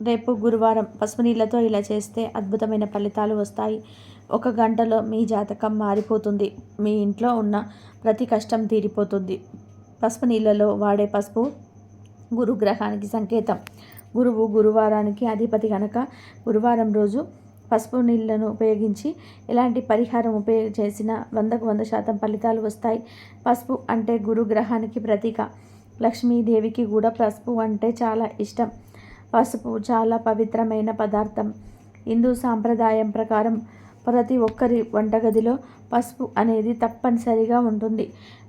రేపు గురువారం పసుపు నీళ్ళతో ఇలా చేస్తే అద్భుతమైన ఫలితాలు వస్తాయి. ఒక గంటలో మీ జాతకం మారిపోతుంది. మీ ఇంట్లో ఉన్న ప్రతి కష్టం తీరిపోతుంది. పసుపు నీళ్ళలో వాడే పసుపు గురుగ్రహానికి సంకేతం. గురువు గురువారానికి అధిపతి కనుక గురువారం రోజు పసుపు నీళ్ళను ఉపయోగించి ఎలాంటి పరిహారం ఉపయోగ చేసిన వందకు వంద శాతం ఫలితాలు వస్తాయి. పసుపు అంటే గురుగ్రహానికి ప్రతీక. లక్ష్మీదేవికి కూడా పసుపు అంటే చాలా ఇష్టం. పసుపు చాలా పవిత్రమైన పదార్థం. హిందూ సాంప్రదాయం ప్రకారం ప్రతి ఒక్కరి వంటగదిలో పసుపు అనేది తప్పనిసరిగా ఉంటుంది.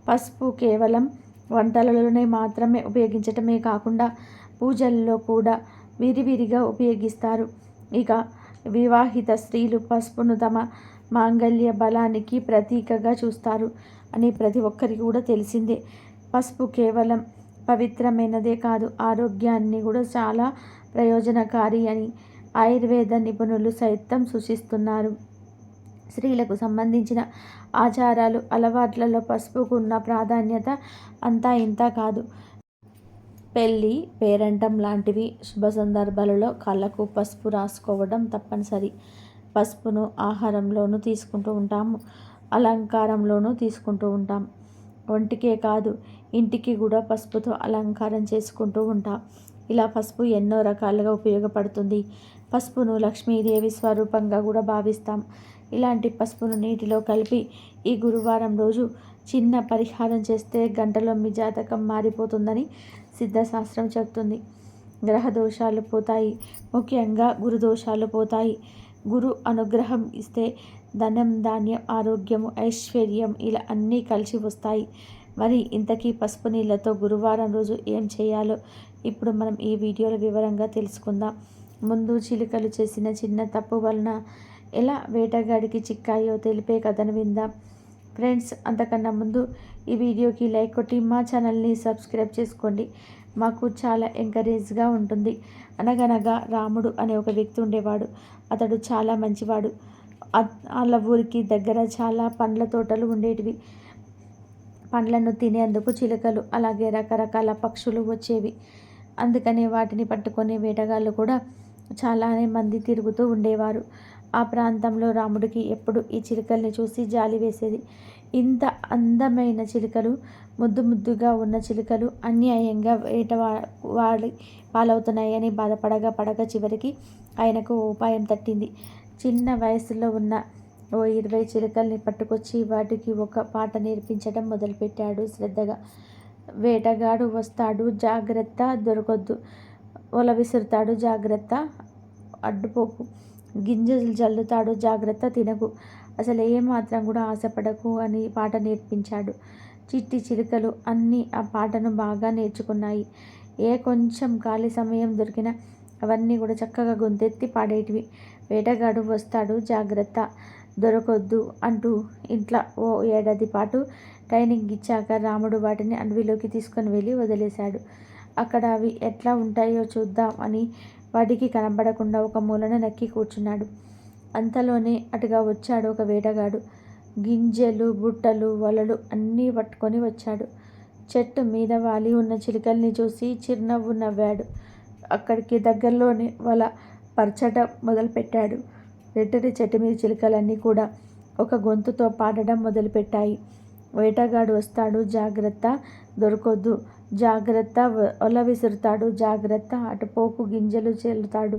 పసుపు కేవలం వంటలలోనే మాత్రమే ఉపయోగించటమే కాకుండా పూజల్లో కూడా విరివిరిగా ఉపయోగిస్తారు. ఇక వివాహిత స్త్రీలు పసుపును తమ మాంగళ్య బలానికి ప్రతీకగా చూస్తారు అని ప్రతి ఒక్కరికి కూడా తెలిసిందే. పసుపు కేవలం పవిత్రమైనదే కాదు. ఆరోగ్యాన్ని కూడా చాలా ప్రయోజనకారి అని ఆయుర్వేద నిపుణులు సైతం సూచిస్తున్నారు. స్త్రీలకు సంబంధించిన ఆచారాలు అలవాట్లలో పసుపుకు ఉన్న ప్రాధాన్యత అంతా ఇంత కాదు. పెళ్ళి పేరంటం లాంటివి శుభ సందర్భాలలో కళ్ళకు పసుపు రాసుకోవడం తప్పనిసరి. పసుపును ఆహారంలోనూ తీసుకుంటూ ఉంటాము అలంకారంలోనూ తీసుకుంటూ ఉంటాం. ఒంటికే కాదు ఇంటికి కూడా పసుపుతో అలంకారం చేసుకుంటూ ఉంటాం. ఇలా పసుపు ఎన్నో రకాలుగా ఉపయోగపడుతుంది. పసుపును లక్ష్మీదేవి స్వరూపంగా కూడా భావిస్తాం. ఇలాంటి పసుపును నీటిలో కలిపి ఈ గురువారం రోజు చిన్న పరిహారం చేస్తే గంటలో మీ జాతకం మారిపోతుందని సిద్ధశాస్త్రం చెప్తుంది. గ్రహ దోషాలు పోతాయి. ముఖ్యంగా గురు దోషాలు పోతాయి. గురు అనుగ్రహం ఇస్తే ధనం ధాన్యం ఆరోగ్యము ఐశ్వర్యం ఇలా అన్నీ కలిసి వస్తాయి. మరి ఇంతకీ పసుపు నీళ్ళతో గురువారం రోజు ఏం చేయాలో ఇప్పుడు మనం ఈ వీడియోలో వివరంగా తెలుసుకుందాం. ముందు చిలుకలు చేసిన చిన్న తప్పు వలన ఎలా వేటగాడికి చిక్కాయో తెలిపే కథను విందాం. ఫ్రెండ్స్ అంతకన్నా ముందు ఈ వీడియోకి లైక్ కొట్టి మా ఛానల్ని సబ్స్క్రైబ్ చేసుకోండి. మాకు చాలా ఎంకరేజ్గా ఉంటుంది. అనగనగా రాముడు అనే ఒక వ్యక్తి ఉండేవాడు. అతడు చాలా మంచివాడు. వాళ్ళ ఊరికి దగ్గర చాలా పండ్ల తోటలు ఉండేటివి. పండ్లను తినేందుకు చిలుకలు అలాగే రకరకాల పక్షులు వచ్చేవి. అందుకనే వాటిని పట్టుకొని వేటగాళ్ళు కూడా చాలానే మంది తిరుగుతూ ఉండేవారు. ఆ ప్రాంతంలో రాముడికి ఎప్పుడు ఈ చిలుకల్ని చూసి జాలి వేసేది. ఇంత అందమైన చిలుకలు ముద్దు ముద్దుగా ఉన్న చిలుకలు అన్యాయంగా వేట వాడి పాలవుతున్నాయని బాధపడగా పడగా చివరికి ఆయనకు ఉపాయం తట్టింది. చిన్న వయసులో ఉన్న ఓ ఇరవై చిలుకల్ని పట్టుకొచ్చి వాటికి ఒక పాట నేర్పించడం మొదలుపెట్టాడు శ్రద్ధగా. వేటగాడు వస్తాడు జాగ్రత్త దొరకొద్దు. ఒల విసురుతాడు జాగ్రత్త అడ్డుపోకు. గింజలు జల్లుతాడు జాగ్రత్త తినకు. అసలు ఏమాత్రం కూడా ఆశపడకు అని పాట నేర్పించాడు. చిట్టి చిలుకలు అన్నీ ఆ పాటను బాగా నేర్చుకున్నాయి. ఏ కొంచెం ఖాళీ సమయం దొరికినా అవన్నీ కూడా చక్కగా గొంతెత్తి పాడేటివి. వేటగాడు వస్తాడు జాగ్రత్త. దొరకొద్దు అంటూ ఇంట్లో ఓ ఏడాది పాటు ట్రైనింగ్ ఇచ్చాక రాముడు వాటిని అడవిలోకి తీసుకొని వెళ్ళి వదిలేశాడు. అక్కడ అవి ఎట్లా ఉంటాయో చూద్దాం అని వాటికి కనబడకుండా ఒక మూలన నక్కి కూర్చున్నాడు. అంతలోనే అటుగా వచ్చాడు ఒక వేటగాడు. గింజలు బుట్టలు వలలు అన్నీ పట్టుకొని వచ్చాడు. చెట్టు మీద వాలి ఉన్న చిలుకల్ని చూసి చిరునవ్వు నవ్వాడు. అక్కడికి దగ్గరలోనే వల పరచడం మొదలుపెట్టాడు. రెట్టటి చెట్టు మీద చిలుకలన్నీ కూడా ఒక గొంతుతో పాడడం మొదలుపెట్టాయి. వేటగాడు వస్తాడు జాగ్రత్త దొరకొద్దు. జాగ్రత్త ఒల విసురుతాడు జాగ్రత్త అటుపోకు గింజలు చెల్లుతాడు.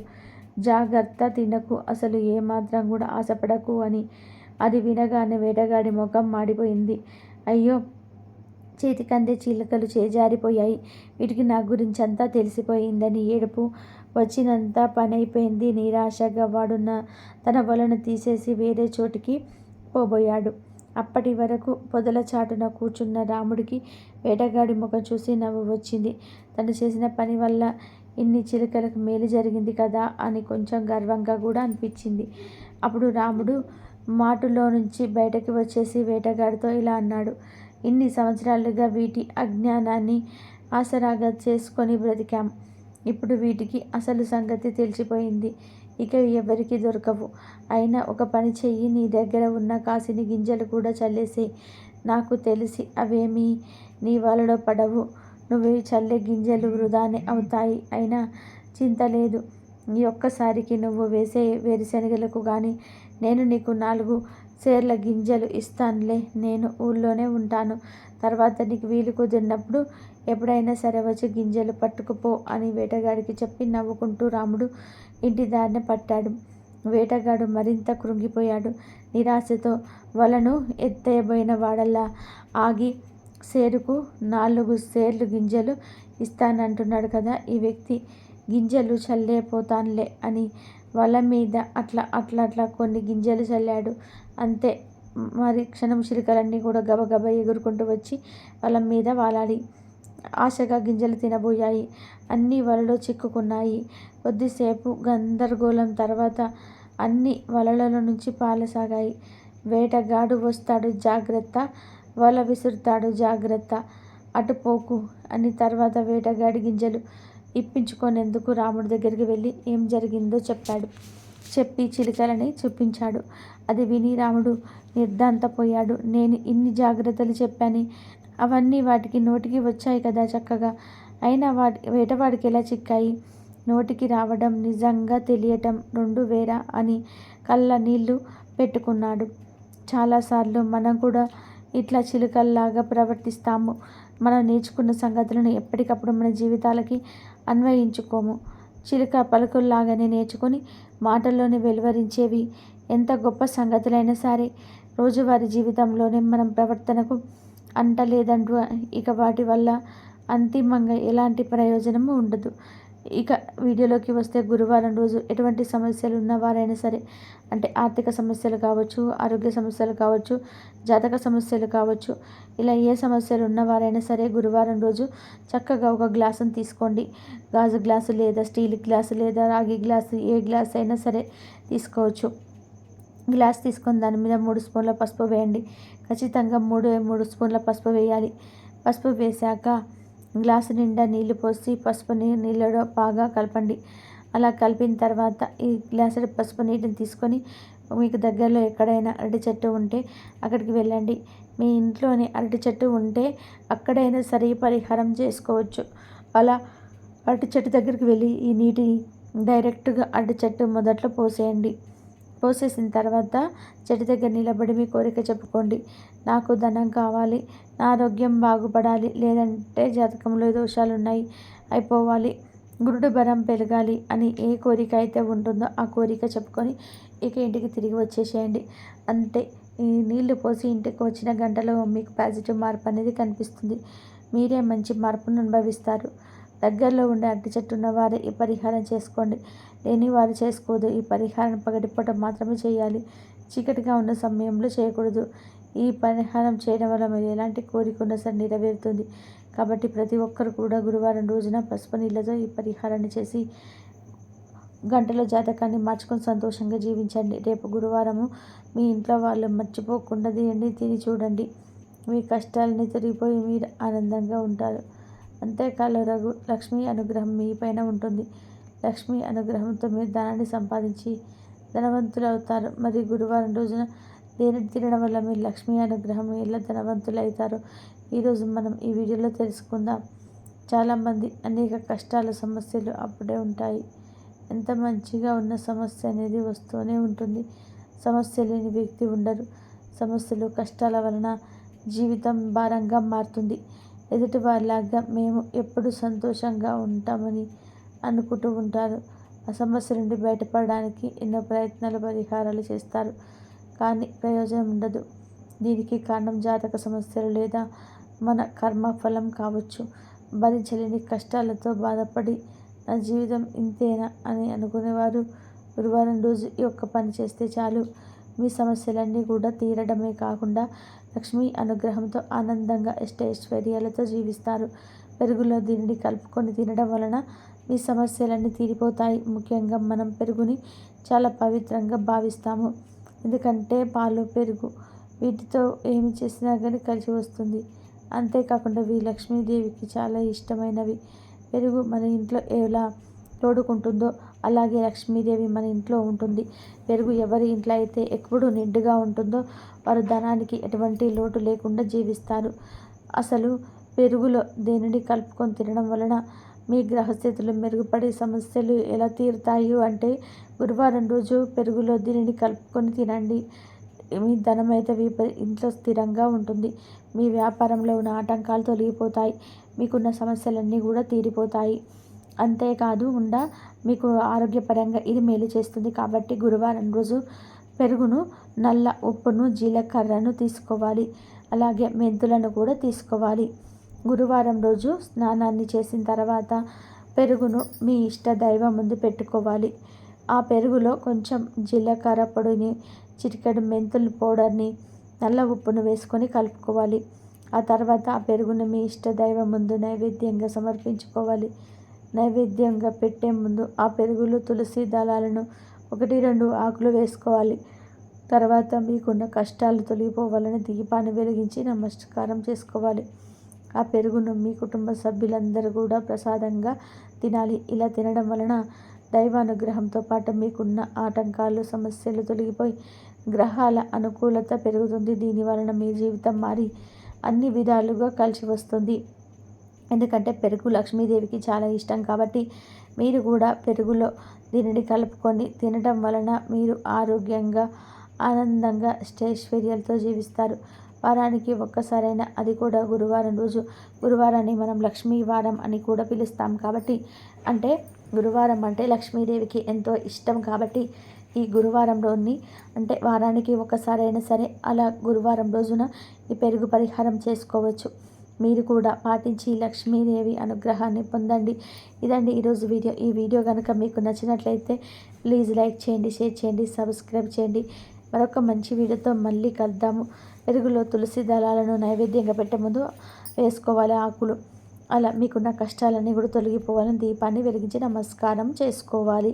జాగ్రత్త తినకు అసలు ఏమాత్రం కూడా ఆశపడకు అని. అది వినగానే వేటగాడి ముఖం మాడిపోయింది. అయ్యో! చేతికందే చిలుకలు చేజారిపోయాయి. వీటికి నా గురించి అంతా తెలిసిపోయిందని ఏడుపు వచ్చినంత పని అయిపోయింది నిరాశగా వాడున్న తన వలను తీసేసి వేరే చోటికి పోబోయాడు. అప్పటి వరకు పొదల చాటున కూర్చున్న రాముడికి వేటగాడి ముఖం చూసి నవ్వు వచ్చింది. తను చేసిన పని వల్ల ఇన్ని చిలుకలకు మేలు జరిగింది కదా అని కొంచెం గర్వంగా కూడా అనిపించింది. అప్పుడు రాముడు మాటులో నుంచి బయటకు వచ్చేసి వేటగాడితో ఇలా అన్నాడు ఇన్ని సంవత్సరాలుగా వీటి అజ్ఞానాన్ని ఆసరాగా చేసుకొని బ్రతికాం. ఇప్పుడు వీటికి అసలు సంగతి తెలిసిపోయింది. ఇక ఎవరికి దొరకవు. అయినా ఒక పని చెయ్యి నీ దగ్గర ఉన్న కాసిని గింజలు కూడా చల్లేసే నాకు తెలిసి అవేమీ నీ వలలో పడవు. నువ్వు చల్లే గింజలు వృధానే అవుతాయి. అయినా చింత లేదు. ఈ ఒక్కసారికి నువ్వు వేసే వేరుశనగలకు కానీ నేను నీకు నాలుగు సేర్ల గింజలు ఇస్తానులే. నేను ఊళ్ళోనే ఉంటాను. తర్వాత నీకు వీలు కుదిరినప్పుడు ఎప్పుడైనా సరే వచ్చి గింజలు పట్టుకుపో అని వేటగాడికి చెప్పి నవ్వుకుంటూ రాముడు ఇంటి దారిన పట్టాడు. వేటగాడు మరింత కృంగిపోయాడు. నిరాశతో వలను ఎత్తేయబోయిన వాడల్లా ఆగి సేరుకు నాలుగు సేర్లు గింజలు ఇస్తానంటున్నాడు కదా ఈ వ్యక్తి. గింజలు చల్లేపోతానులే అని వల మీద అట్లా అట్లా అట్లా కొన్ని గింజలు చల్లాడు. అంతే. మరి క్షణం చిలుకలన్నీ కూడా గబగబ ఎగురుకుంటూ వచ్చి వల మీద వాలాడి ఆశగా గింజలు తినబోయాయి. అన్నీ వలలో చిక్కుకున్నాయి. కొద్దిసేపు గందరగోళం తర్వాత అన్ని వలలలో నుంచి పాలసాగాయి వేటగాడు వస్తాడు జాగ్రత్త. వల విసురుతాడు జాగ్రత్త. అటుపోకు అని తర్వాత వేటగాడి గింజలు ఇప్పించుకునేందుకు రాముడి దగ్గరికి వెళ్ళి ఏం జరిగిందో చెప్పాడు. చెప్పి చిలుకలని చూపించాడు. అది విని రాముడు నిర్ధాంతపోయాడు నేను ఇన్ని జాగ్రత్తలు చెప్పాను అవన్నీ వాటికి నోటికి వచ్చాయి కదా చక్కగా. అయినా వాటి వేటవాడికి ఎలా చిక్కాయి? నోటికి రావడం నిజంగా తెలియటం రెండు వేరా అని కళ్ళ నీళ్ళు పెట్టుకున్నాడు. చాలాసార్లు మనం కూడా ఇట్లా చిలుకల్లాగా ప్రవర్తిస్తాము. మనం నేర్చుకున్న సంగతులను ఎప్పటికప్పుడు మన జీవితాలకి అన్వయించుకోము. చిలుక పలుకుల్లాగానే నేర్చుకొని మాటల్లోనే వెలువరించేవి. ఎంత గొప్ప సంగతులైనా సరే రోజువారీ జీవితంలోనే మనం ప్రవర్తనకు అంటలేదంటూ ఇక వాటి వల్ల అంతిమంగా ఎలాంటి ప్రయోజనము ఉండదు. ఇక వీడియోలోకి వస్తే గురువారం రోజు ఎటువంటి సమస్యలు ఉన్నవారైనా సరే అంటే ఆర్థిక సమస్యలు కావచ్చు ఆరోగ్య సమస్యలు కావచ్చు జాతక సమస్యలు కావచ్చు ఇలా ఏ సమస్యలు ఉన్నవారైనా సరే గురువారం రోజు చక్కగా ఒక గ్లాసును తీసుకోండి. గాజు గ్లాసు లేదా స్టీల్ గ్లాసు లేదా రాగి గ్లాసు ఏ గ్లాస్ అయినా సరే తీసుకోవచ్చు. గ్లాస్ తీసుకొని దాని మీద మూడు స్పూన్ల పసుపు వేయండి. ఖచ్చితంగా మూడు మూడు స్పూన్ల పసుపు వేయాలి. పసుపు వేశాక గ్లాసు నిండా నీళ్ళు పోసి పసుపుని నీళ్ళలో బాగా కలపండి. అలా కలిపిన తర్వాత ఈ గ్లాస్ పసుపు నీటిని తీసుకొని మీకు దగ్గరలో ఎక్కడైనా అరటి చెట్టు ఉంటే అక్కడికి వెళ్ళండి. మీ ఇంట్లోనే అరటి చెట్టు ఉంటే అక్కడైనా సరే పరిహారం చేసుకోవచ్చు. అలా అరటి చెట్టు దగ్గరికి వెళ్ళి ఈ నీటిని డైరెక్ట్గా అరటి చెట్టు మొదట్లో పోసేయండి. పోసేసిన తర్వాత చెట్టు దగ్గర నిలబడి మీ కోరిక చెప్పుకోండి. నాకు ధనం కావాలి నా ఆరోగ్యం బాగుపడాలి లేదంటే జాతకంలో దోషాలు ఉన్నాయి అయిపోవాలి గురుడు బలం పెరగాలి అని ఏ కోరిక అయితే ఉంటుందో ఆ కోరిక చెప్పుకొని ఇక ఇంటికి తిరిగి వచ్చేసేయండి. అంతే ఈ నీళ్ళు పోసి ఇంటికి వచ్చిన గంటలో మీకు పాజిటివ్ మార్పు అనేది కనిపిస్తుంది. మీరే మంచి మార్పును అనుభవిస్తారు. దగ్గరలో ఉండే అట్టి చెట్టు ఉన్నవారే ఈ పరిహారం చేసుకోండి. లేని వారు చేసుకోదు. ఈ పరిహారం పగటిపూట మాత్రమే చేయాలి. చీకటిగా ఉన్న సమయంలో చేయకూడదు. ఈ పరిహారం చేయడం వల్ల మీరు ఎలాంటి కోరిక ఉన్నా సరే నెరవేరుతుంది. కాబట్టి ప్రతి ఒక్కరు కూడా గురువారం రోజున పసుపు నీళ్ళతో ఈ పరిహారాన్ని చేసి గంటలో జాతకాన్ని మార్చుకొని సంతోషంగా జీవించండి. రేపు గురువారము మీ ఇంట్లో వాళ్ళు మర్చిపోకుండా దీన్ని తిని చూడండి. మీ కష్టాలని తిరిగిపోయి మీరు ఆనందంగా ఉంటారు. అంతేకాదు రఘు లక్ష్మీ అనుగ్రహం మీ పైన ఉంటుంది. లక్ష్మీ అనుగ్రహంతో మీరు ధనాన్ని సంపాదించి ధనవంతులు అవుతారు మరి గురువారం రోజున దేనిని తినడం వల్ల మీరు లక్ష్మీ అనుగ్రహం ఎలా ధనవంతులు అవుతారు ఈరోజు మనం ఈ వీడియోలో తెలుసుకుందాం. చాలామంది అనేక కష్టాల సమస్యలు అప్పుడే ఉంటాయి. ఎంత మంచిగా ఉన్న సమస్య అనేది వస్తూనే ఉంటుంది. సమస్య లేని వ్యక్తి ఉండరు. సమస్యలు కష్టాల వలన జీవితం భారంగా మారుతుంది. ఎదుటి వారిలాగా మేము ఎప్పుడు సంతోషంగా ఉంటామని అనుకుంటూ ఉంటారు. ఆ సమస్య నుండి బయటపడడానికి ఎన్నో ప్రయత్నాలు పరిహారాలు చేస్తారు. కానీ ప్రయోజనం ఉండదు. దీనికి కారణం జాతక సమస్యలు లేదా మన కర్మ ఫలం కావచ్చు. భరించలేని కష్టాలతో బాధపడి నా జీవితం ఇంతేనా అని అనుకునేవారు గురువారం రోజు ఈ ఒక్క పని చేస్తే చాలు. మీ సమస్యలన్నీ కూడా తీరడమే కాకుండా లక్ష్మీ అనుగ్రహంతో ఆనందంగా ఇష్టైశ్వర్యాలతో జీవిస్తారు. పెరుగులో దీనిని కలుపుకొని తినడం వలన మీ సమస్యలన్నీ తీరిపోతాయి. ముఖ్యంగా మనం పెరుగుని చాలా పవిత్రంగా భావిస్తాము. ఎందుకంటే పాలు పెరుగు వీటితో ఏమి చేసినా కానీ కలిసి వస్తుంది. అంతేకాకుండా వీ లక్ష్మీదేవికి చాలా ఇష్టమైనవి. పెరుగు మన ఇంట్లో ఎలా తోడుకుంటుందో అలాగే లక్ష్మీదేవి మన ఇంట్లో ఉంటుంది. పెరుగు ఎవరి ఇంట్లో అయితే ఎప్పుడు నిండుగా ఉంటుందో వారు ధనానికి ఎటువంటి లోటు లేకుండా జీవిస్తారు. అసలు పెరుగులో దేనిని కలుపుకొని తినడం వలన మీ గ్రహస్థితులు మెరుగుపడే సమస్యలు ఎలా తీరుతాయి అంటే గురువారం రోజు పెరుగులో దీనిని కలుపుకొని తినండి. మీ ధనమైతే విప ఇంట్లో స్థిరంగా ఉంటుంది. మీ వ్యాపారంలో ఉన్న ఆటంకాలు తొలగిపోతాయి. మీకున్న సమస్యలన్నీ కూడా తీరిపోతాయి. అంతేకాదు ఉండ మీకు ఆరోగ్యపరంగా ఇది మేలు చేస్తుంది కాబట్టి గురువారం రోజు పెరుగును నల్ల ఉప్పును జీలకర్రను తీసుకోవాలి. అలాగే మెంతులను కూడా తీసుకోవాలి. గురువారం రోజు స్నానాన్ని చేసిన తర్వాత పెరుగును మీ ఇష్ట దైవం ముందు పెట్టుకోవాలి. ఆ పెరుగులో కొంచెం జీలకర్ర పొడిని చిటికెడు మెంతుల పౌడర్ని నల్ల ఉప్పును వేసుకొని కలుపుకోవాలి. ఆ తర్వాత ఆ పెరుగును మీ ఇష్ట దైవం ముందు నైవేద్యంగా సమర్పించుకోవాలి. నైవేద్యంగా పెట్టే ముందు ఆ పెరుగులో తులసి దళాలను ఒకటి రెండు ఆకులు వేసుకోవాలి. తర్వాత మీకున్న కష్టాలు తొలగిపోవాలని దీపాన్ని వెలిగించి నమస్కారం చేసుకోవాలి. ఆ పెరుగును మీ కుటుంబ సభ్యులందరూ కూడా ప్రసాదంగా తినాలి. ఇలా తినడం వలన దైవానుగ్రహంతో పాటు మీకున్న ఆటంకాలు సమస్యలు తొలగిపోయి గ్రహాల అనుకూలత పెరుగుతుంది. దీని వలన మీ జీవితం మారి అన్ని విధాలుగా కలిసి వస్తుంది. ఎందుకంటే పెరుగు లక్ష్మీదేవికి చాలా ఇష్టం కాబట్టి మీరు కూడా పెరుగులో దీనిని కలుపుకొని తినడం వలన మీరు ఆరోగ్యంగా ఆనందంగా స్టేశ్వర్యాలతో జీవిస్తారు. వారానికి ఒక్కసారైనా అది కూడా గురువారం రోజు గురువారాన్ని మనం లక్ష్మీ వారం అని కూడా పిలుస్తాం కాబట్టి అంటే గురువారం అంటే లక్ష్మీదేవికి ఎంతో ఇష్టం కాబట్టి ఈ గురువారంలోని అంటే వారానికి ఒక్కసారైనా సరే అలా గురువారం రోజున ఈ పెరుగు పరిహారం చేసుకోవచ్చు. మీరు కూడా పాటించి లక్ష్మీదేవి అనుగ్రహాన్ని పొందండి. ఇదండి ఈరోజు వీడియో. ఈ వీడియో కనుక మీకు నచ్చినట్లయితే ప్లీజ్ లైక్ చేయండి షేర్ చేయండి సబ్స్క్రైబ్ చేయండి. మరొక మంచి వీడియోతో మళ్ళీ కలుద్దాము. పెరుగులో తులసి దళాలను నైవేద్యంగా పెట్టే ముందు వేసుకోవాలి ఆకులు. అలా మీకున్న కష్టాలన్నీ కూడా తొలగిపోవాలని దీపాన్ని వెలిగించి నమస్కారం చేసుకోవాలి.